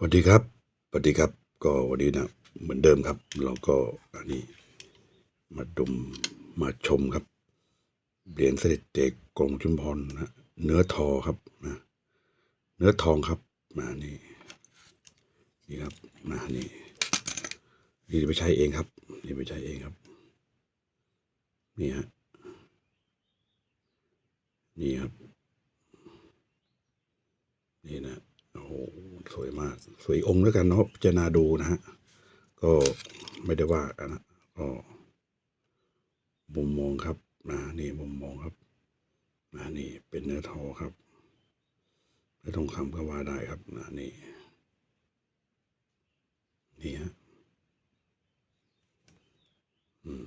สวัสดีครับสวัสดีครับ ก็วันนี้นะเหมือนเดิมครับ เราก็อันนี้มาดมมาชมครับเหรียญเสด็จเด็กกรมชุมพรนะเนื้อทอครับนะเนื้อทองครับมานี่นี่ครับมานี่นี่ไปใช้เองครับนี่ไปใช้เองครับ นี่ฮะนี่ครับ นี่นะ โอ้โห สวยมาก สวยองค์แล้วกันเนาะพิจารณาดูนะฮะ ก็ไม่ได้ว่ากันนะก็มุมมองครับนะนี่มุมมองครับนะนี่เป็นเนื้อทอครับเนื้อทองคำก็ว่าได้ครับนะนี่นี่ฮะอืม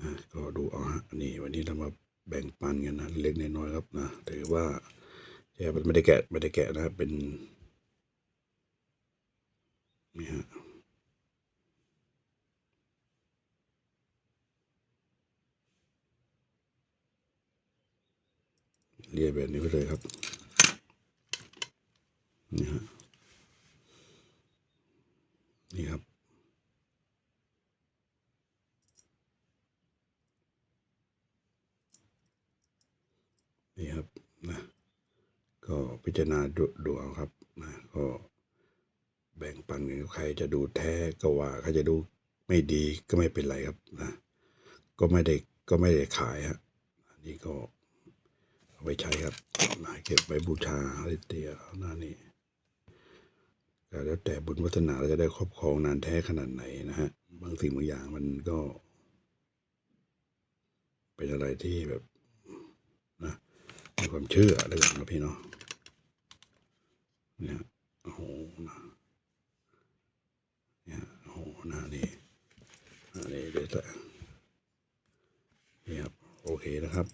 นะก็ดูเอาฮะนี่วันนี้เรามาแบ่งปันกันนะเล็กน้อยๆครับนะถือว่า แค่ยมันไม่ได้แกะไม่ได้แกะนะครับเป็นนี่ฮะเรียแบบนี้ไปเลยครับนี่ฮะนี่ครับนี่ครับ พิจารณาดูดูเอาครับนะก็แบ่งปันกันใครจะดูแท้ก็ว่าใครจะดูไม่ดีก็ไม่เป็นไรครับนะก็ไม่ได้ก็ไม่ได้ขายฮะอันนี้ก็เอาไว้ใช้ครับนะเก็บไว้บูชาอะไรเตียหน้านี้ก็แล้วแต่บุญวัฒนาเราจะได้ครอบครองนานแท้ขนาดไหนนะฮะบางสิ่งบางอย่างมันก็ เป็นอะไรที่แบบนะมีความเชื่ออะไรอย่างเงี้ยพี่เนาะ เนี่ยโอ้โหนะเนี่ยโอ้โหนะนี่อันนี้เดี๋ยวจะนี่ยโอเคนะครับ